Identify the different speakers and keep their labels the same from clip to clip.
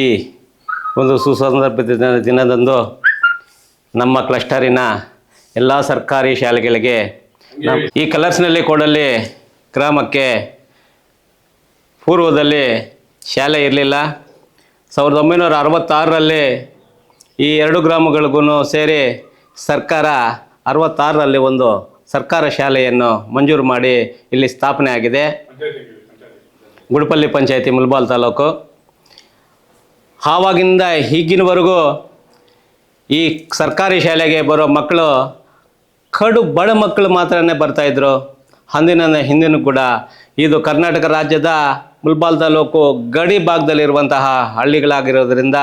Speaker 1: ಈ ಒಂದು ಸುಸಂದರ್ಭದ ದಿನ- ದಿನದಂದು ನಮ್ಮ ಕ್ಲಸ್ಟರಿನ ಎಲ್ಲ ಸರ್ಕಾರಿ ಶಾಲೆಗಳಿಗೆ ಈ ಕಲರ್ಸ್ನಲ್ಲಿ ಕೊಡಲಿ ಗ್ರಾಮಕ್ಕೆ ಪೂರ್ವದಲ್ಲಿ ಶಾಲೆ ಇರಲಿಲ್ಲ. ಸಾವಿರದ ಒಂಬೈನೂರ ಅರವತ್ತಾರರಲ್ಲಿ ಈ ಎರಡು ಗ್ರಾಮಗಳಿಗೂ ಸೇರಿ ಸರ್ಕಾರ ಅರವತ್ತಾರರಲ್ಲಿ ಒಂದು ಸರ್ಕಾರ ಶಾಲೆಯನ್ನು ಮಂಜೂರು ಮಾಡಿ ಇಲ್ಲಿ ಸ್ಥಾಪನೆ ಆಗಿದೆ. ಗುಡಪಲ್ಲಿ ಪಂಚಾಯತಿ ಮುಲ್ಬಾಲ್ ತಾಲೂಕು. ಆವಾಗಿಂದ ಈಗಿನವರೆಗೂ ಈ ಸರ್ಕಾರಿ ಶಾಲೆಗೆ ಬರೋ ಮಕ್ಕಳು ಕಡು ಬಡ ಮಕ್ಕಳು ಮಾತ್ರನೇ ಬರ್ತಾಯಿದ್ರು ಅಂದಿನ ಹಿಂದಿನ ಕೂಡ ಇದು ಕರ್ನಾಟಕ ರಾಜ್ಯದ ಮುಲ್ಬಾಲ್ ತಾಲೂಕು ಗಡಿ ಭಾಗದಲ್ಲಿರುವಂತಹ ಹಳ್ಳಿಗಳಾಗಿರೋದ್ರಿಂದ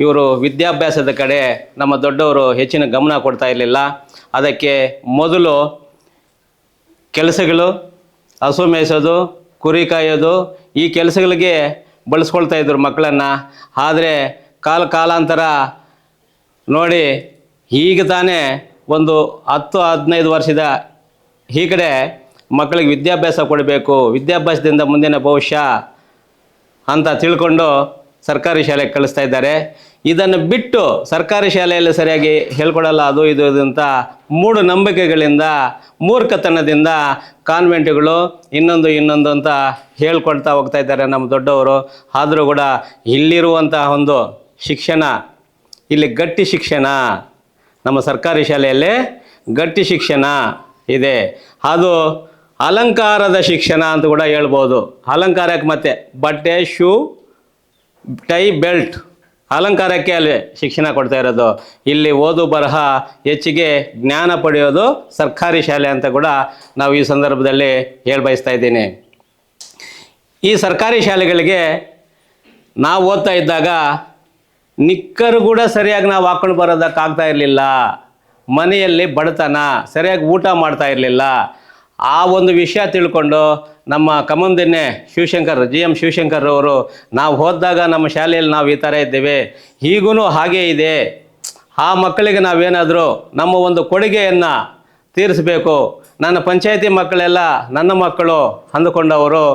Speaker 1: ಇವರು ವಿದ್ಯಾಭ್ಯಾಸದ ಕಡೆ ನಮ್ಮ ದೊಡ್ಡವರು ಹೆಚ್ಚಿನ ಗಮನ ಕೊಡ್ತಾ ಇರಲಿಲ್ಲ. ಅದಕ್ಕೆ ಮೊದಲು ಕೆಲಸಗಳು ಹಸು ಮೇಯಿಸೋದು, ಕುರಿ ಕಾಯೋದು, ಈ ಕೆಲಸಗಳಿಗೆ ಬಳಸ್ಕೊಳ್ತಾ ಇದ್ರು ಮಕ್ಕಳನ್ನು. ಆದರೆ ಕಾಲ ಕಾಲಾಂತರ ನೋಡಿ, ಈಗ ತಾನೇ ಒಂದು ಹತ್ತು, ಹದಿನೈದು ವರ್ಷದ ಈ ಕಡೆ ಮಕ್ಕಳಿಗೆ ವಿದ್ಯಾಭ್ಯಾಸ ಕೊಡಬೇಕು. ವಿದ್ಯಾಭ್ಯಾಸದಿಂದ ಮುಂದಿನ ಭವಿಷ್ಯ ಅಂತ ತಿಳ್ಕೊಂಡು ಸರ್ಕಾರಿ ಶಾಲೆಗೆ ಕಳಿಸ್ತಾ ಇದ್ದಾರೆ. ಇದನ್ನು ಬಿಟ್ಟು ಸರ್ಕಾರಿ ಶಾಲೆಯಲ್ಲಿ ಸರಿಯಾಗಿ ಹೇಳ್ಕೊಡಲ್ಲ. ಅದು, ಇದು ಅಂತ ಮೂಢನಂಬಿಕೆಗಳಿಂದ ಮೂರ್ಖತನದಿಂದ ಕಾನ್ವೆಂಟ್ಗಳು ಇನ್ನೊಂದು ಇನ್ನೊಂದು ಅಂತ ಹೇಳ್ಕೊಳ್ತಾ ಹೋಗ್ತಾ ಇದ್ದಾರೆ ನಮ್ಮ ದೊಡ್ಡವರು. ಆದರೂ ಕೂಡ ಇಲ್ಲಿರುವಂತಹ ಒಂದು ಶಿಕ್ಷಣ, ಇಲ್ಲಿ ಗಟ್ಟಿ ಶಿಕ್ಷಣ, ನಮ್ಮ ಸರ್ಕಾರಿ ಶಾಲೆಯಲ್ಲಿ ಗಟ್ಟಿ ಶಿಕ್ಷಣ ಇದೆ. ಅದು ಅಲಂಕಾರದ ಶಿಕ್ಷಣ ಅಂತ ಕೂಡ ಹೇಳ್ಬೋದು. ಅಲಂಕಾರಕ್ಕೆ ಮತ್ತೆ ಬಟ್ಟೆ, ಶೂ ಟೈ ಬೆಲ್ಟ್. ಅಲಂಕಾರಕ್ಕೆ ಅಲ್ಲಿ ಶಿಕ್ಷಣ ಕೊಡ್ತಾ ಇರೋದು. ಇಲ್ಲಿ ಓದು ಬರಹ, ಹೆಚ್ಚಿಗೆ ಜ್ಞಾನ ಪಡೆಯೋದು ಸರ್ಕಾರಿ ಶಾಲೆ ಅಂತ ಕೂಡ ನಾವು ಈ ಸಂದರ್ಭದಲ್ಲಿ ಹೇಳಿ ಬಯಸ್ತಾ ಇದ್ದೀನಿ. ಈ ಸರ್ಕಾರಿ ಶಾಲೆಗಳಿಗೆ ನಾವು ಓದ್ತಾ ಇದ್ದಾಗ ನಿಕ್ಕರು ಕೂಡ ಸರಿಯಾಗಿ ನಾವು ಹಾಕೊಂಡು ಬರೋದಕ್ಕಾಗ್ತಾ ಇರಲಿಲ್ಲ. ಮನೆಯಲ್ಲಿ ಬಡತನ, ಸರಿಯಾಗಿ ಊಟ ಮಾಡ್ತಾ ಇರಲಿಲ್ಲ. ಆ ಒಂದು ವಿಷಯ ತಿಳ್ಕೊಂಡು ನಮ್ಮ ಕಮಂದಿನ್ನೆ ಶಿವಶಂಕರ್ ಜಿ ಎಂ ಶಿವಶಂಕರ್ ಅವರು ನಾವು ಹೋದಾಗ ನಮ್ಮ ಶಾಲೆಯಲ್ಲಿ ನಾವು ಈ ಥರ ಇದ್ದೇವೆ ಈಗೂ ಹಾಗೇ ಇದೆ. ಆ ಮಕ್ಕಳಿಗೆ ನಾವೇನಾದರೂ ನಮ್ಮ ಒಂದು ಕೊಡುಗೆಯನ್ನು ತೀರಿಸಬೇಕು. ನನ್ನ ಪಂಚಾಯತಿ ಮಕ್ಕಳೆಲ್ಲ, ನನ್ನ ಮಕ್ಕಳು ಅಂದುಕೊಂಡವರು,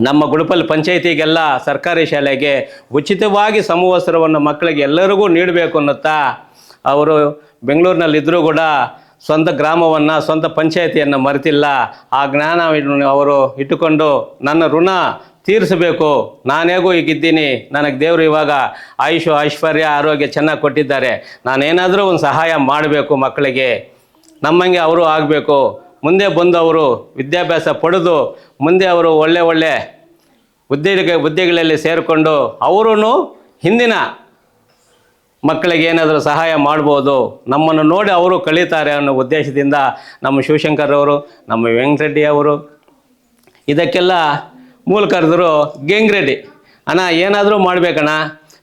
Speaker 1: ನಮ್ಮ ಗುಡುಪಲ್ಲಿ ಪಂಚಾಯತಿಗೆಲ್ಲ ಸರ್ಕಾರಿ ಶಾಲೆಗೆ ಉಚಿತವಾಗಿ ಸಮವಸ್ತ್ರವನ್ನು ಮಕ್ಕಳಿಗೆ ಎಲ್ಲರಿಗೂ ನೀಡಬೇಕು ಅನ್ನುತ್ತಾ ಅವರು ಬೆಂಗಳೂರಿನಲ್ಲಿದ್ದರೂ ಕೂಡ ಸ್ವಂತ ಗ್ರಾಮವನ್ನು, ಸ್ವಂತ ಪಂಚಾಯಿತಿಯನ್ನು ಮರೆತಿಲ್ಲ. ಆ ಜ್ಞಾನ ಅವರು ಇಟ್ಟುಕೊಂಡು ನನ್ನ ಋಣ ತೀರಿಸಬೇಕು. ನಾನೇಗೂ ಈಗಿದ್ದೀನಿ. ನನಗೆ ದೇವರು ಇವಾಗ ಆಯುಷು, ಐಶ್ವರ್ಯ, ಆರೋಗ್ಯ ಚೆನ್ನಾಗಿ ಕೊಟ್ಟಿದ್ದಾರೆ. ನಾನೇನಾದರೂ ಒಂದು ಸಹಾಯ ಮಾಡಬೇಕು ಮಕ್ಕಳಿಗೆ. ನಮ್ಮಂಗೆ ಅವರು ಆಗಬೇಕು. ಮುಂದೆ ಬಂದವರು ವಿದ್ಯಾಭ್ಯಾಸ ಪಡೆದು ಮುಂದೆ ಅವರು ಒಳ್ಳೆ ಒಳ್ಳೆ ಹುದ್ದೆಗೆ ಹುದ್ದೆಗಳಲ್ಲಿ ಸೇರಿಕೊಂಡು ಅವರೂ ಹಿಂದಿನ ಮಕ್ಕಳಿಗೆ ಏನಾದರೂ ಸಹಾಯ ಮಾಡ್ಬೋದು, ನಮ್ಮನ್ನು ನೋಡಿ ಅವರು ಕಳೀತಾರೆ ಅನ್ನೋ ಉದ್ದೇಶದಿಂದ ನಮ್ಮ ಶಿವಶಂಕರ್ ಅವರು, ನಮ್ಮ ವೆಂಕಟರೆಡ್ಡಿ ಅವರು, ಇದಕ್ಕೆಲ್ಲ ಮೂಲ ಕರೆದರು ಗೆಂಗ್ರೆಡ್ಡಿ ಅಣ್ಣ, ಏನಾದರೂ ಮಾಡಬೇಕಣ್ಣ.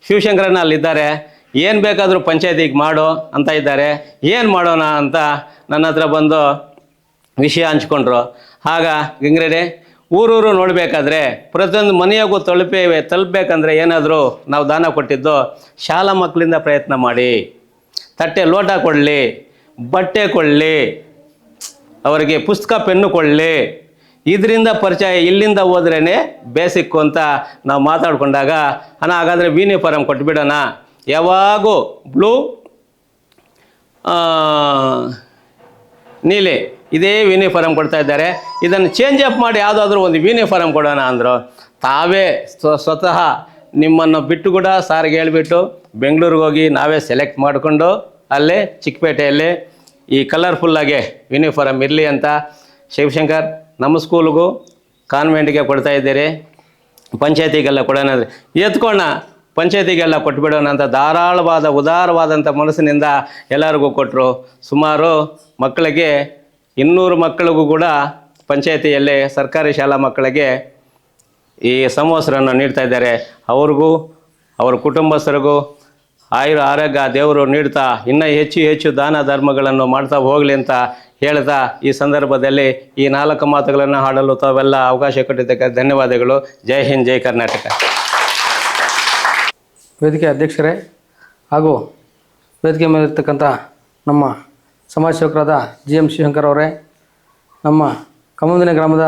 Speaker 1: ಶಿವಶಂಕರಣ್ಣ ಅಲ್ಲಿದ್ದಾರೆ ಏನು ಬೇಕಾದರೂ ಪಂಚಾಯತಿಗೆ ಮಾಡು ಅಂತ ಇದ್ದಾರೆ. ಏನು ಮಾಡೋಣ ಅಂತ ನನ್ನ ಹತ್ರ ಬಂದು ವಿಷಯ ಹಂಚ್ಕೊಂಡ್ರು. ಆಗ ಗಂಗ್ರೆಡ್ಡಿ ಊರೂರು ನೋಡಬೇಕಾದ್ರೆ ಪ್ರತಿಯೊಂದು ಮನೆಯಾಗೂ ತಲುಪೇವೆ ತಲುಪಬೇಕಂದ್ರೆ ಏನಾದರೂ ನಾವು ದಾನ ಕೊಟ್ಟಿದ್ದು, ಶಾಲಾ ಮಕ್ಕಳಿಂದ ಪ್ರಯತ್ನ ಮಾಡಿ. ತಟ್ಟೆ ಲೋಟ ಕೊಡಲಿ, ಬಟ್ಟೆ ಕೊಡಲಿ, ಅವರಿಗೆ ಪುಸ್ತಕ ಪೆನ್ನು ಕೊಡಲಿ. ಇದರಿಂದ ಪರಿಚಯ ಇಲ್ಲಿಂದ ಹೋದ್ರೇ ಬೇಸಿಕ್ಕು ಅಂತ ನಾವು ಮಾತಾಡ್ಕೊಂಡಾಗ, ಅಣ್ಣ, ಹಾಗಾದರೆ ಯೂನಿಫಾರಮ್ ಕೊಟ್ಬಿಡೋಣ. ಯಾವಾಗೂ ಬ್ಲೂ ನೀಲಿ ಇದೇ ಯೂನಿಫಾರ್ಮ್ ಕೊಡ್ತಾ ಇದ್ದಾರೆ. ಇದನ್ನು ಚೇಂಜ್ ಅಪ್ ಮಾಡಿ ಯಾವುದಾದ್ರೂ ಒಂದು ಯೂನಿಫಾರ್ಮ್ ಕೊಡೋಣ ಅಂದರು. ತಾವೇ ಸ್ವ, ಸ್ವತಃ ನಿಮ್ಮನ್ನು ಬಿಟ್ಟು ಕೂಡ ಸಾರಿಗೆ ಹೇಳಿಬಿಟ್ಟು ಬೆಂಗಳೂರಿಗೆ ಹೋಗಿ ನಾವೇ ಸೆಲೆಕ್ಟ್ ಮಾಡಿಕೊಂಡು ಅಲ್ಲೇ ಚಿಕ್ಕಪೇಟೆಯಲ್ಲಿ ಈ ಕಲರ್ಫುಲ್ಲಾಗೆ ಯೂನಿಫಾರಮ್ ಇರಲಿ ಅಂತ ಶಿವಶಂಕರ್ ನಮ್ಮ ಸ್ಕೂಲ್ಗೂ ಕಾನ್ವೆಂಟ್ಗೆ ಕೊಡ್ತಾ ಇದ್ದೀರಿ. ಪಂಚಾಯತಿಗೆಲ್ಲ ಕೊಡೋಣ ಅಂದರೆ ಎತ್ಕೋಣ. ಪಂಚಾಯತಿಗೆಲ್ಲ ಕೊಟ್ಬಿಡೋಣ ಅಂತ ಧಾರಾಳವಾದ ಉದಾರವಾದಂಥ ಮನಸ್ಸಿನಿಂದ ಎಲ್ಲರಿಗೂ ಕೊಟ್ಟರು ಸುಮಾರು ಮಕ್ಕಳಿಗೆ ಇನ್ನೂರು ಮಕ್ಕಳಿಗೂ ಕೂಡ ಪಂಚಾಯತಿಯಲ್ಲಿ ಸರ್ಕಾರಿ ಶಾಲಾ ಮಕ್ಕಳಿಗೆ ಈ ಸಮವಸ್ತ್ರವನ್ನು ನೀಡ್ತಾ ಇದ್ದಾರೆ. ಅವ್ರಿಗೂ, ಅವರ ಕುಟುಂಬಸ್ಥರಿಗೂ ಆಯುರ ಆರೋಗ್ಯ ದೇವರು ನೀಡ್ತಾ ಇನ್ನೂ ಹೆಚ್ಚು ಹೆಚ್ಚು ದಾನ ಧರ್ಮಗಳನ್ನು ಮಾಡ್ತಾ ಹೋಗಲಿ ಅಂತ ಹೇಳ್ತಾ ಈ ಸಂದರ್ಭದಲ್ಲಿ ಈ ನಾಲ್ಕು ಮಾತುಗಳನ್ನು ಹಾಡಲು ತಾವೆಲ್ಲ ಅವಕಾಶ ಕೊಟ್ಟಿದ್ದಕ್ಕೆ ಧನ್ಯವಾದಗಳು. ಜೈ ಹಿಂದ್, ಜೈ ಕರ್ನಾಟಕ.
Speaker 2: ವೇದಿಕೆ ಅಧ್ಯಕ್ಷರೇ ಹಾಗೂ ವೇದಿಕೆ ಮೇಲಿರ್ತಕ್ಕಂಥ ನಮ್ಮ ಸಮಾಜ ಸೇವಕರಾದ ಜಿ ಎಂ ಶಿವಶಂಕರ್ ಅವರೇ, ನಮ್ಮ ಕಮಂದಿನ ಗ್ರಾಮದ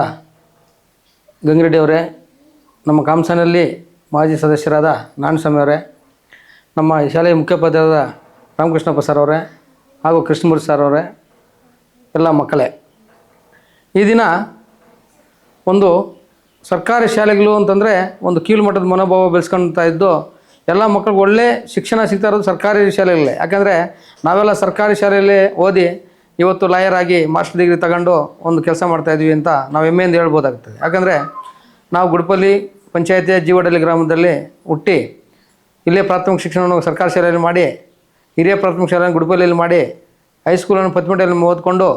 Speaker 2: ಗಂಗಿರೆಡ್ಡಿ ಅವರೇ, ನಮ್ಮ ಕಾಮಸಾನಲ್ಲಿ ಮಾಜಿ ಸದಸ್ಯರಾದ ನಾರಾಯಣಸ್ವಾಮಿ ಅವರೇ, ನಮ್ಮ ಶಾಲೆಯ ಮುಖ್ಯೋಪಾಧ್ಯಾಯರಾದ ರಾಮಕೃಷ್ಣಪ್ಪ ಸರ್ ಅವರೇ ಹಾಗೂ ಕೃಷ್ಣಮೂರ್ತಿ ಸರ್ ಅವರೇ, ಎಲ್ಲ ಮಕ್ಕಳೇ. ಈ ದಿನ ಒಂದು ಸರ್ಕಾರಿ ಶಾಲೆಗಳು ಅಂತಂದರೆ ಒಂದು ಕೀಳು ಮಟ್ಟದ ಮನೋಭಾವ ಬೆಳೆಸ್ಕೊಳ್ತಾ ಇದ್ದು ಎಲ್ಲ ಮಕ್ಕಳಿಗೆ ಒಳ್ಳೆ ಶಿಕ್ಷಣ ಸಿಗ್ತಾ ಇರೋದು ಸರ್ಕಾರಿ ಶಾಲೆಯಲ್ಲಿ. ಯಾಕಂದರೆ ನಾವೆಲ್ಲ ಸರ್ಕಾರಿ ಶಾಲೆಯಲ್ಲಿ ಓದಿ ಇವತ್ತು ಲಾಯರ್ ಆಗಿ ಮಾಸ್ಟರ್ ಡಿಗ್ರಿ ತಗೊಂಡು ಒಂದು ಕೆಲಸ ಮಾಡ್ತಾ ಇದ್ವಿ ಅಂತ ನಾವು ಹೆಮ್ಮೆಯಿಂದ ಹೇಳ್ಬೋದಾಗ್ತದೆ. ಯಾಕಂದರೆ ನಾವು ಗುಡ್ಪಲ್ಲಿ ಪಂಚಾಯತಿಯ ಜೀವಡಳ್ಳಿ ಗ್ರಾಮದಲ್ಲಿ ಹುಟ್ಟಿ ಇಲ್ಲೇ ಪ್ರಾಥಮಿಕ ಶಿಕ್ಷಣವನ್ನು ಸರ್ಕಾರಿ ಶಾಲೆಯಲ್ಲಿ ಮಾಡಿ, ಹಿರಿಯ ಪ್ರಾಥಮಿಕ ಶಾಲೆಯನ್ನು ಗುಡ್ಪಲ್ಲಿಯಲ್ಲಿ ಮಾಡಿ ಹೈಸ್ಕೂಲನ್ನು ಪತ್ಮಟೆಯಲ್ಲಿ ಓದ್ಕೊಂಡು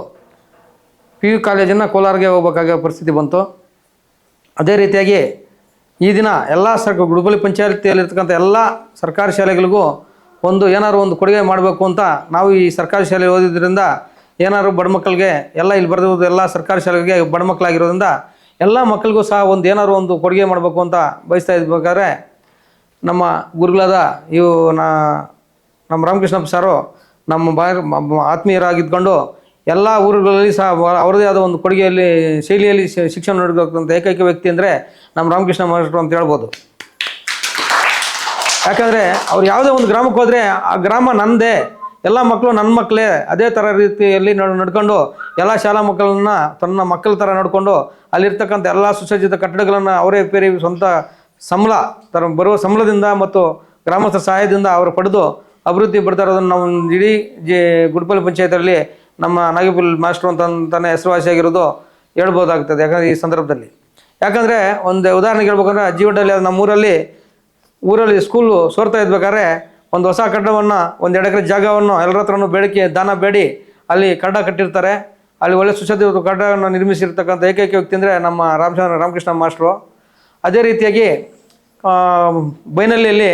Speaker 2: ಪಿ ಯು ಕಾಲೇಜನ್ನು ಕೋಲಾರ್ಗೆ ಹೋಗ್ಬೇಕಾಗೋ ಪರಿಸ್ಥಿತಿ ಬಂತು. ಅದೇ ರೀತಿಯಾಗಿ ಈ ದಿನ ಎಲ್ಲ ಸರ್ಕ ಗುಡುಬಲಿ ಪಂಚಾಯತಿಯಲ್ಲಿರ್ತಕ್ಕಂಥ ಎಲ್ಲ ಸರ್ಕಾರಿ ಶಾಲೆಗಳಿಗೂ ಒಂದು ಏನಾದ್ರು ಒಂದು ಕೊಡುಗೆ ಮಾಡಬೇಕು ಅಂತ ನಾವು ಈ ಸರ್ಕಾರಿ ಶಾಲೆ ಓದಿದ್ರಿಂದ ಏನಾದ್ರು ಬಡ ಮಕ್ಕಳಿಗೆ ಎಲ್ಲ ಇಲ್ಲಿ ಬರೆದಿರೋದು ಎಲ್ಲ ಸರ್ಕಾರಿ ಶಾಲೆಗಳಿಗೆ ಬಡ ಮಕ್ಕಳಾಗಿರೋದ್ರಿಂದ ಎಲ್ಲ ಮಕ್ಕಳಿಗೂ ಸಹ ಒಂದು ಏನಾದ್ರು ಒಂದು ಕೊಡುಗೆ ಮಾಡಬೇಕು ಅಂತ ಬಯಸ್ತಾ ಇದ್ಬೇಕಾದ್ರೆ ನಮ್ಮ ಗುರುಗಳಾದ ಇವು ನಮ್ಮ ರಾಮಕೃಷ್ಣಪ್ಪ ಸಾರು ನಮ್ಮ ಬಾ ಮ- ಆತ್ಮೀಯರಾಗಿದ್ಕೊಂಡು ಎಲ್ಲ ಊರುಗಳಲ್ಲಿ ಸಹ ಅವರದೇ ಆದ ಒಂದು ಕೊಡುಗೆಯಲ್ಲಿ, ಶೈಲಿಯಲ್ಲಿ ಶಿಕ್ಷಣ ನೀಡಬೇಕಂತ ಏಕೈಕ ವ್ಯಕ್ತಿ ಅಂದರೆ ನಮ್ಮ ರಾಮಕೃಷ್ಣ ಮಹಾರಾಷ್ಟ್ರ ಅಂತ ಹೇಳ್ಬೋದು. ಯಾಕಂದರೆ ಅವ್ರು ಯಾವುದೇ ಒಂದು ಗ್ರಾಮಕ್ಕೆ ಹೋದರೆ ಆ ಗ್ರಾಮ ನಂದೇ, ಎಲ್ಲ ಮಕ್ಕಳು ನನ್ನ ಮಕ್ಕಳೇ ಅದೇ ಥರ ರೀತಿಯಲ್ಲಿ ನಡ್ ನಡ್ಕೊಂಡು ಎಲ್ಲ ಶಾಲಾ ಮಕ್ಕಳನ್ನ ತನ್ನ ಮಕ್ಕಳ ಥರ ನಡ್ಕೊಂಡು ಅಲ್ಲಿರ್ತಕ್ಕಂಥ ಎಲ್ಲ ಸುಸಜ್ಜಿತ ಕಟ್ಟಡಗಳನ್ನು ಅವರೇ ಪೇರಿ ಸ್ವಂತ ಸಂಬಳ, ತರ ಬರುವ ಸಂಬಳದಿಂದ ಮತ್ತು ಗ್ರಾಮಸ್ಥರ ಸಹಾಯದಿಂದ ಅವರು ಪಡೆದು ಅಭಿವೃದ್ಧಿ ಪಡ್ತಾ ಇರೋದನ್ನು ನಾವು ಇಡೀ ಜಿ ಗುಡ್ಪಲ್ಲಿ ಪಂಚಾಯತಲ್ಲಿ ನಮ್ಮ ನಾಗಿಬುಲ್ ಮಾಸ್ಟ್ರು ಅಂತ ತನ್ನ ಹೆಸರುವಾಸಿಯಾಗಿರೋದು ಹೇಳ್ಬೋದಾಗ್ತದೆ ಯಾಕಂದರೆ ಈ ಸಂದರ್ಭದಲ್ಲಿ. ಯಾಕಂದರೆ ಒಂದು ಉದಾಹರಣೆಗೆ ಹೇಳ್ಬೇಕಂದ್ರೆ ಜೀವನದಲ್ಲಿ ನಮ್ಮೂರಲ್ಲಿ ಊರಲ್ಲಿ ಸ್ಕೂಲು ಸೋರ್ತಾ ಇದ್ಬೇಕಾದ್ರೆ ಒಂದು ಹೊಸ ಕಟ್ಟಡವನ್ನು, ಒಂದು ಎರಡು ಎಕರೆ ಜಾಗವನ್ನು ಎಲ್ಲರ ಹತ್ರನೂ ಬೇಡಿಕೆ, ದಾನ ಬೇಡಿ, ಅಲ್ಲಿ ಕಟ್ಟಡ ಕಟ್ಟಿರ್ತಾರೆ. ಅಲ್ಲಿ ಒಳ್ಳೆ ಸುಸಜ್ಜಿತ ಕಟ್ಟಡವನ್ನು ನಿರ್ಮಿಸಿರ್ತಕ್ಕಂಥ ಏಕೈಕ ವ್ಯಕ್ತಿ ಅಂದರೆ ನಮ್ಮ ರಾಮಚಂದ್ರ ರಾಮಕೃಷ್ಣ ಮಾಸ್ಟ್ರು. ಅದೇ ರೀತಿಯಾಗಿ ಬೈನಲ್ಲಿಯಲ್ಲಿ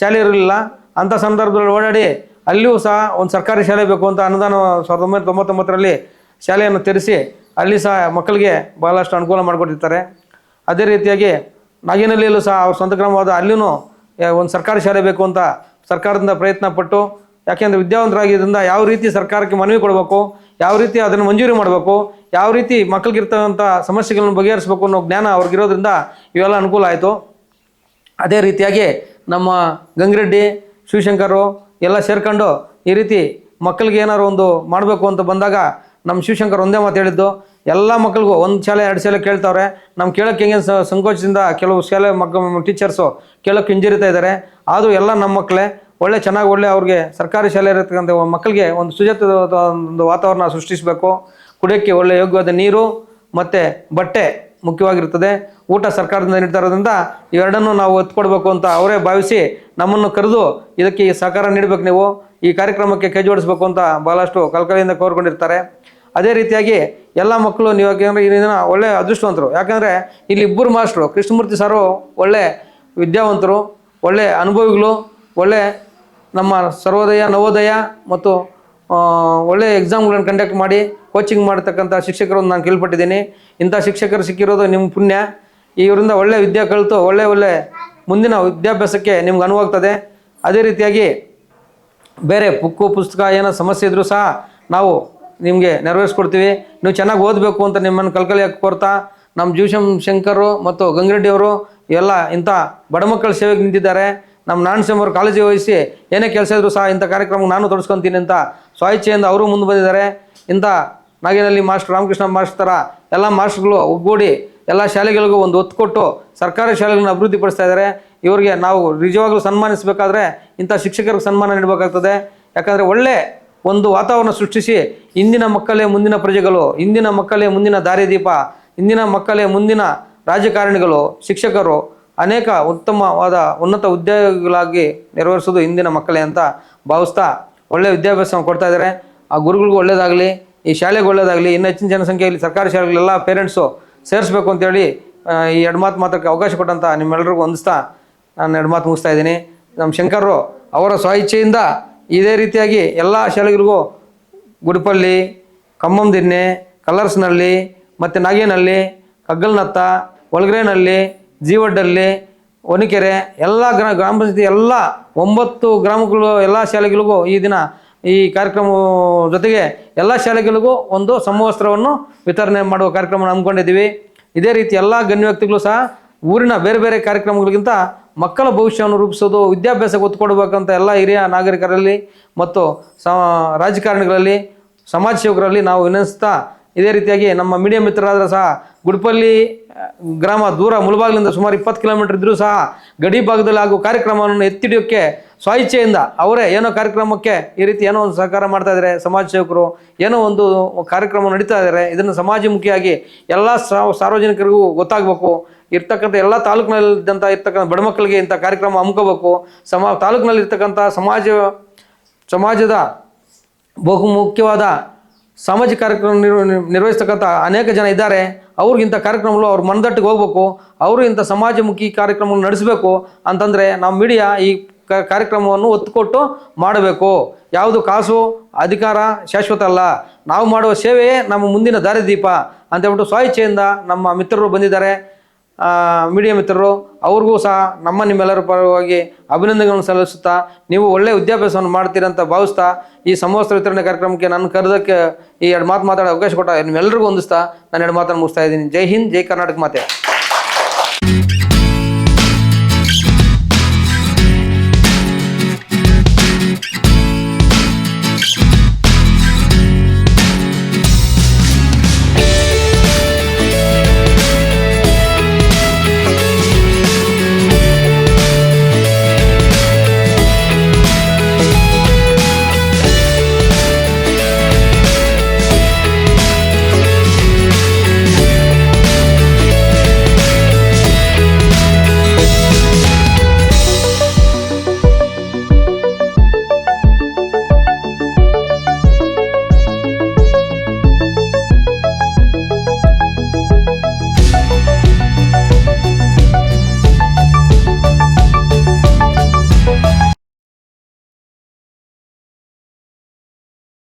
Speaker 2: ಶಾಲೆ ಇರಲಿಲ್ಲ. ಅಂಥ ಸಂದರ್ಭದಲ್ಲಿ ಓಡಾಡಿ ಅಲ್ಲಿಯೂ ಸಹ ಒಂದು ಸರ್ಕಾರಿ ಶಾಲೆ ಬೇಕು ಅಂತ ಅನುದಾನ ಸಾವಿರದ ಒಂಬೈನೂರ ತೊಂಬತ್ತೊಂಬತ್ತರಲ್ಲಿ ಶಾಲೆಯನ್ನು ತೆರೆಸಿ ಅಲ್ಲಿ ಸಹ ಮಕ್ಕಳಿಗೆ ಬಹಳಷ್ಟು ಅನುಕೂಲ ಮಾಡಿಕೊಟ್ಟಿರ್ತಾರೆ. ಅದೇ ರೀತಿಯಾಗಿ ನಾಗಿನಲ್ಲಿಯಲ್ಲೂ ಸಹ ಅವ್ರ ಸ್ವಂತ ಗ್ರಾಮವಾದ ಅಲ್ಲಿಯೂ ಒಂದು ಸರ್ಕಾರಿ ಶಾಲೆ ಬೇಕು ಅಂತ ಸರ್ಕಾರದಿಂದ ಪ್ರಯತ್ನ ಪಟ್ಟು ಯಾಕೆಂದರೆ ವಿದ್ಯಾವಂತರಾಗಿದ್ದರಿಂದ ಯಾವ ರೀತಿ ಸರ್ಕಾರಕ್ಕೆ ಮನವಿ ಕೊಡಬೇಕು, ಯಾವ ರೀತಿ ಅದನ್ನು ಮಂಜೂರಿ ಮಾಡಬೇಕು, ಯಾವ ರೀತಿ ಮಕ್ಕಳಿಗಿರ್ತಕ್ಕಂಥ ಸಮಸ್ಯೆಗಳನ್ನು ಬಗೆಹರಿಸಬೇಕು ಅನ್ನೋ ಜ್ಞಾನ ಅವ್ರಿಗಿರೋದ್ರಿಂದ ಇವೆಲ್ಲ ಅನುಕೂಲ ಆಯಿತು. ಅದೇ ರೀತಿಯಾಗಿ ನಮ್ಮ ಗಂಗರೆಡ್ಡಿ, ಶಿವಶಂಕರು ಎಲ್ಲ ಸೇರ್ಕೊಂಡು ಈ ರೀತಿ ಮಕ್ಕಳಿಗೆ ಏನಾದ್ರು ಒಂದು ಮಾಡಬೇಕು ಅಂತ ಬಂದಾಗ ನಮ್ಮ ಶಿವಶಂಕರ್ ಒಂದೇ ಮಾತು ಹೇಳಿದ್ದು, ಎಲ್ಲ ಮಕ್ಕಳಿಗೂ ಒಂದು ಶಾಲೆ, ಎರಡು ಶಾಲೆ ಕೇಳ್ತಾವ್ರೆ. ನಮ್ಮ ಕೇಳೋಕ್ಕೆ ಹೆಂಗೆ ಸಂಕೋಚದಿಂದ ಕೆಲವು ಶಾಲೆ ಮಕ್ಕ ಟೀಚರ್ಸು ಕೇಳೋಕ್ಕೆ ಹಿಂಜರಿತಾ ಇದ್ದಾರೆ ಆದರೂ ಎಲ್ಲ ನಮ್ಮ ಮಕ್ಕಳೇ, ಒಳ್ಳೆ ಚೆನ್ನಾಗಿ ಒಳ್ಳೆ ಅವ್ರಿಗೆ ಸರ್ಕಾರಿ ಶಾಲೆ ಇರತಕ್ಕಂಥ ಮಕ್ಕಳಿಗೆ ಒಂದು ಸುಜಾತ ಒಂದು ವಾತಾವರಣ ಸೃಷ್ಟಿಸಬೇಕು. ಕುಡಿಯೋಕ್ಕೆ ಒಳ್ಳೆ ಯೋಗ್ಯವಾದ ನೀರು ಮತ್ತು ಬಟ್ಟೆ. ಮುಖ್ಯವಾಗಿರ್ತದೆ ಊಟ ಸರ್ಕಾರದಿಂದ ನೀಡ್ತಾ ಇರೋದ್ರಿಂದ ಇವೆರಡನ್ನು ನಾವು ಎತ್ಕೊಡ್ಬೇಕು ಅಂತ ಅವರೇ ಭಾವಿಸಿ ನಮ್ಮನ್ನು ಕರೆದು ಇದಕ್ಕೆ ಸಹಕಾರ ನೀಡಬೇಕು ನೀವು. ಈ ಕಾರ್ಯಕ್ರಮಕ್ಕೆ ಕೈ ಜೋಡಿಸ್ಬೇಕು ಅಂತ ಭಾಳಷ್ಟು ಕಲ್ಕಲೆಯಿಂದ ಕೋರ್ಕೊಂಡಿರ್ತಾರೆ. ಅದೇ ರೀತಿಯಾಗಿ ಎಲ್ಲ ಮಕ್ಕಳು ನೀವು ಯಾಕೆಂದರೆ ಈ ದಿನ ಒಳ್ಳೆ ಅದೃಷ್ಟವಂತರು. ಯಾಕಂದರೆ ಇಲ್ಲಿ ಇಬ್ಬರು ಮಾಸ್ಟ್ರು ಕೃಷ್ಣಮೂರ್ತಿ ಸಾರು ಒಳ್ಳೆ ವಿದ್ಯಾವಂತರು ಒಳ್ಳೆ ಅನುಭವಿಗಳು ಒಳ್ಳೆ ನಮ್ಮ ಸರ್ವೋದಯ ನವೋದಯ ಮತ್ತು ಆ, ಒಳ್ಳೆ ಎಕ್ಸಾಮ್ಗಳನ್ನು ಕಂಡಕ್ಟ್ ಮಾಡಿ ಕೋಚಿಂಗ್ ಮಾಡ್ತಕ್ಕಂಥ ಶಿಕ್ಷಕರನ್ನು ನಾನು ಕೇಳ್ಪಟ್ಟಿದ್ದೀನಿ. ಇಂಥ ಶಿಕ್ಷಕರು ಸಿಕ್ಕಿರೋದು ನಿಮ್ಮ ಪುಣ್ಯ. ಇವರಿಂದ ಒಳ್ಳೆ ವಿದ್ಯೆ ಕಲಿತು, ಒಳ್ಳೆ ಒಳ್ಳೆ ಮುಂದಿನ ವಿದ್ಯಾಭ್ಯಾಸಕ್ಕೆ ನಿಮ್ಗೆ ಅನುವಾಗ್ತದೆ. ಅದೇ ರೀತಿಯಾಗಿ ಬೇರೆ ಬುಕ್ಕು ಪುಸ್ತಕ ಏನೋ ಸಮಸ್ಯೆ ಇದ್ರೂ ಸಹ ನಾವು ನಿಮಗೆ ನೆರವೇರಿಸ್ಕೊಡ್ತೀವಿ. ನೀವು ಚೆನ್ನಾಗಿ ಓದಬೇಕು ಅಂತ ನಿಮ್ಮನ್ನು ಕಲ್ಕಲಿಯಾಗಿ ಕೋರ್ತಾ ನಮ್ಮ ಜೀವಶಂ ಶಂಕರು ಮತ್ತು ಗಂಗರೆಡ್ಡಿಯವರು ಎಲ್ಲ ಇಂಥ ಬಡ ಮಕ್ಕಳ ಸೇವೆಗೆ ನಿಂತಿದ್ದಾರೆ. ನಮ್ಮ ನಾರಾಯಣಸ್ವಾಮಿ ಕಾಲೇಜಿಗೆ ವಹಿಸಿ ಏನೇ ಕೆಲಸ ಇದ್ದರೂ ಸಹ ಇಂಥ ಕಾರ್ಯಕ್ರಮ ನಾನು ತೊಡಸ್ಕೊತೀನಿ ಅಂತ ಸ್ವಇಚ್ಛೆಯಿಂದ ಅವರು ಮುಂದೆ ಬಂದಿದ್ದಾರೆ. ಇಂಥ ನಾಗೇನಹಳ್ಳಿ ಮಾಸ್ಟರ್ ರಾಮಕೃಷ್ಣ ಮಾಸ್ಟರ್ ಎಲ್ಲ ಮಾಸ್ಟರ್ಗಳು ಒಗ್ಗೂಡಿ ಎಲ್ಲ ಶಾಲೆಗಳಿಗೂ ಒಂದು ಒತ್ತು ಕೊಟ್ಟು ಸರ್ಕಾರಿ ಶಾಲೆಗಳನ್ನ ಅಭಿವೃದ್ಧಿಪಡಿಸ್ತಾ ಇದ್ದಾರೆ ಇವರಿಗೆ ನಾವು ನಿಜವಾಗ್ಲೂ ಸನ್ಮಾನಿಸಬೇಕಾದ್ರೆ ಇಂಥ ಶಿಕ್ಷಕರಿಗೆ ಸನ್ಮಾನ ನೀಡಬೇಕಾಗ್ತದೆ. ಯಾಕಂದರೆ ಒಳ್ಳೆ ಒಂದು ವಾತಾವರಣ ಸೃಷ್ಟಿಸಿ ಇಂದಿನ ಮಕ್ಕಳೇ ಮುಂದಿನ ಪ್ರಜೆಗಳು, ಇಂದಿನ ಮಕ್ಕಳೇ ಮುಂದಿನ ದಾರಿದೀಪ, ಇಂದಿನ ಮಕ್ಕಳೇ ಮುಂದಿನ ರಾಜಕಾರಣಿಗಳು, ಶಿಕ್ಷಕರು ಅನೇಕ ಉತ್ತಮವಾದ ಉನ್ನತ ಉದ್ಯೋಗಿಗಳಾಗಿ ನೆರವೇರಿಸೋದು ಇಂದಿನ ಮಕ್ಕಳೇ ಅಂತ ಭಾವಿಸ್ತಾ ಒಳ್ಳೆಯ ವಿದ್ಯಾಭ್ಯಾಸವನ್ನು ಕೊಡ್ತಾ ಇದ್ದಾರೆ ಆ ಗುರುಗಳಿಗೂ ಒಳ್ಳೇದಾಗಲಿ. ಈ ಶಾಲೆಗೆ ಒಳ್ಳೇದಾಗಲಿ, ಇನ್ನು ಹೆಚ್ಚಿನ ಜನಸಂಖ್ಯೆಯಲ್ಲಿ ಸರ್ಕಾರಿ ಶಾಲೆಗಳೆಲ್ಲ ಪೇರೆಂಟ್ಸು ಸೇರಿಸ್ಬೇಕು ಅಂತೇಳಿ ಈ ಎರಡು ಮಾತು ಮಾತ್ರಕ್ಕೆ ಅವಕಾಶ ಕೊಟ್ಟಂತ ನಿಮ್ಮೆಲ್ಲರಿಗೂ ಹೊಂದಿಸ್ತಾ ನಾನು ಎರಡು ಮಾತು ಮುಗಿಸ್ತಾ ಇದ್ದೀನಿ. ನಮ್ಮ ಶಂಕರರು ಅವರ ಸ್ವಇಚ್ಛೆಯಿಂದ ಇದೇ ರೀತಿಯಾಗಿ ಎಲ್ಲ ಶಾಲೆಗಳಿಗೂ ಗುಡಿಪಲ್ಲಿ ಕಮ್ಮಂದಿನ್ನೆ ಕಲರ್ಸ್ನಲ್ಲಿ ಮತ್ತು ನಾಗೇನಹಳ್ಳಿ, ಕಗ್ಗಲ್ನತ್ತ, ಒಳಗರೇನಹಳ್ಳಿ ಜೀವಡ್ಡಲ್ಲಿ ಒನಿಕೆರೆ ಎಲ್ಲ ಗ್ರಾ, ಗ್ರಾಮ ಪಂಚಾಯತಿ ಎಲ್ಲ ಒಂಬತ್ತು ಗ್ರಾಮಗಳು ಎಲ್ಲ ಶಾಲೆಗಳಿಗೂ ಈ ದಿನ ಈ ಕಾರ್ಯಕ್ರಮ ಜೊತೆಗೆ ಎಲ್ಲ ಶಾಲೆಗಳಿಗೂ ಒಂದು ಸಮವಸ್ತ್ರವನ್ನು ವಿತರಣೆ ಮಾಡುವ ಕಾರ್ಯಕ್ರಮ ಹಮ್ಮಿಕೊಂಡಿದ್ದೀವಿ. ಇದೇ ರೀತಿ ಎಲ್ಲ ಗಣ್ಯ ವ್ಯಕ್ತಿಗಳು ಸಹ ಊರಿನ ಬೇರೆ ಬೇರೆ ಕಾರ್ಯಕ್ರಮಗಳಿಗಿಂತ ಮಕ್ಕಳ ಭವಿಷ್ಯವನ್ನು ರೂಪಿಸೋದು ವಿದ್ಯಾಭ್ಯಾಸಕ್ಕೆ ಒತ್ತು ಕೊಡಬೇಕಂತ ಎಲ್ಲ ಹಿರಿಯ ನಾಗರಿಕರಲ್ಲಿ ಮತ್ತು ಸ ರಾಜಕಾರಣಿಗಳಲ್ಲಿ, ಸಮಾಜ ಸೇವಕರಲ್ಲಿ ನಾವು ವಿನಂತಿಸ್ತಾ ಇದೇ ರೀತಿಯಾಗಿ ನಮ್ಮ ಮೀಡಿಯಾ ಮಿತ್ರರಾದರೂ ಸಹ ಗುಡ್ಪಲ್ಲಿ ಗ್ರಾಮ ದೂರ ಮುಳಬಾಗಿಲಿಂದ ಸುಮಾರು ಇಪ್ಪತ್ತು ಕಿಲೋಮೀಟರ್ ಇದ್ದರೂ ಸಹ ಗಡಿ ಭಾಗದಲ್ಲಿ ಆಗುವ ಕಾರ್ಯಕ್ರಮವನ್ನು ಎತ್ತಿಡಿಯೋಕ್ಕೆ ಸ್ವಇಚ್ಛೆಯಿಂದ ಅವರೇ ಏನೋ ಕಾರ್ಯಕ್ರಮಕ್ಕೆ ಈ ರೀತಿ ಏನೋ ಒಂದು ಸಹಕಾರ ಮಾಡ್ತಾ ಇದ್ದಾರೆ. ಸಮಾಜ ಸೇವಕರು ಏನೋ ಒಂದು ಕಾರ್ಯಕ್ರಮ ನಡೀತಾ ಇದ್ದಾರೆ. ಇದನ್ನು ಸಮಾಜಮುಖಿಯಾಗಿ ಎಲ್ಲ ಸಾರ್ವ- ಸಾರ್ವಜನಿಕರಿಗೂ ಗೊತ್ತಾಗಬೇಕು. ಇರ್ತಕ್ಕಂಥ ಎಲ್ಲ ತಾಲೂಕಿನಲ್ಲಿದ್ದಂಥ ಇರ್ತಕ್ಕಂಥ ಬಡ ಮಕ್ಕಳಿಗೆ ಇಂಥ ಕಾರ್ಯಕ್ರಮ ಹಮ್ಕೋಬೇಕು ಸಮಾ, ತಾಲೂಕಿನಲ್ಲಿರ್ತಕ್ಕಂಥ ಸಮಾಜ, ಸಮಾಜದ ಬಹು ಮುಖ್ಯವಾದ ಸಾಮಾಜಿಕ ಕಾರ್ಯಕ್ರಮ ನಿರ್ವ ನಿರ್ವಹಿಸ್ತಕ್ಕಂಥ ಅನೇಕ ಜನ ಇದ್ದಾರೆ. ಅವ್ರಿಗಿಂತ ಕಾರ್ಯಕ್ರಮಗಳು ಅವ್ರ ಮನದಟ್ಟಿಗೆ ಹೋಗ್ಬೇಕು. ಅವರು ಇಂಥ ಸಮಾಜಮುಖಿ ಕಾರ್ಯಕ್ರಮಗಳು ನಡೆಸಬೇಕು ಅಂತಂದರೆ ನಾವು ಮೀಡಿಯಾ ಈ ಕಾರ್ಯಕ್ರಮವನ್ನು ಒತ್ತು ಕೊಟ್ಟು ಮಾಡಬೇಕು. ಯಾವುದು ಕಾಸು, ಅಧಿಕಾರ ಶಾಶ್ವತ ಅಲ್ಲ. ನಾವು ಮಾಡುವ ಸೇವೆಯೇ ನಮ್ಮ ಮುಂದಿನ ದಾರಿದೀಪ ಅಂತ ಹೇಳ್ಬಿಟ್ಟು ಸ್ವಇಚ್ಛೆಯಿಂದ ನಮ್ಮ ಮಿತ್ರರು ಬಂದಿದ್ದಾರೆ. ಮೀಡಿಯಾ ಮಿತ್ರರು, ಅವ್ರಿಗೂ ಸಹ ನಮ್ಮ ನಿಮ್ಮೆಲ್ಲರ ಪರವಾಗಿ ಅಭಿನಂದನೆಗಳನ್ನು ಸಲ್ಲಿಸುತ್ತಾ ನೀವು ಒಳ್ಳೆಯ ವಿದ್ಯಾಭ್ಯಾಸವನ್ನು ಮಾಡ್ತೀರ ಅಂತ ಭಾವಿಸ್ತಾ ಈ ಸಮವಸ್ತ್ರ ವಿತರಣೆ ಕಾರ್ಯಕ್ರಮಕ್ಕೆ ನಾನು ಕರೆದಕ್ಕೆ ಈ ಎರಡು ಮಾತು ಮಾತಾಡೋ ಅವಕಾಶ ಕೊಟ್ಟ ನಿಮ್ಮೆಲ್ಲರಿಗೂ ಹೊಂದಿಸ್ತಾ ನಾನು ಎರಡು ಮಾತನ್ನು ಮುಗಿಸ್ತಾ ಇದ್ದೀನಿ. ಜೈ ಹಿಂದ್, ಜೈ ಕರ್ನಾಟಕ ಮಾತೆ.